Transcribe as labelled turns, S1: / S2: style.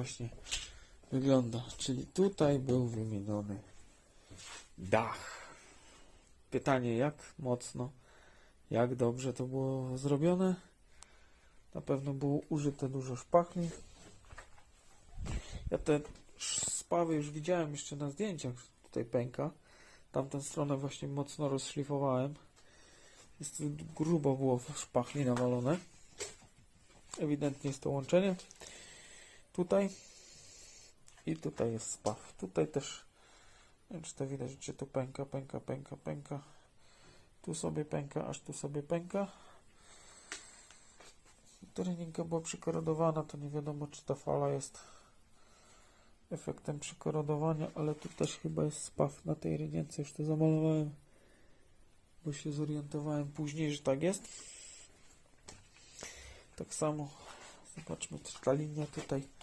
S1: właśnie wygląda. Czyli tutaj był wymieniony dach. Pytanie, jak mocno, jak dobrze to było zrobione. Na pewno było użyte dużo szpachli. Ja te spawy już widziałem jeszcze na zdjęciach. Tutaj pęka. Tamtą stronę właśnie mocno rozszlifowałem. Jest grubo było w szpachli nawalone. Ewidentnie jest to łączenie. Tutaj i tutaj jest spaw. Tutaj też nie wiem, czy to widać, czy tu pęka, pęka, pęka, pęka. Tu sobie pęka, aż tu sobie pęka. Linijka była przykorodowana, to nie wiadomo, czy ta fala jest efektem przykorodowania, ale tu też chyba jest spaw na tej rynience. Już to zamalowałem, bo się zorientowałem później, że tak jest. Tak samo zobaczmy, czy ta linia tutaj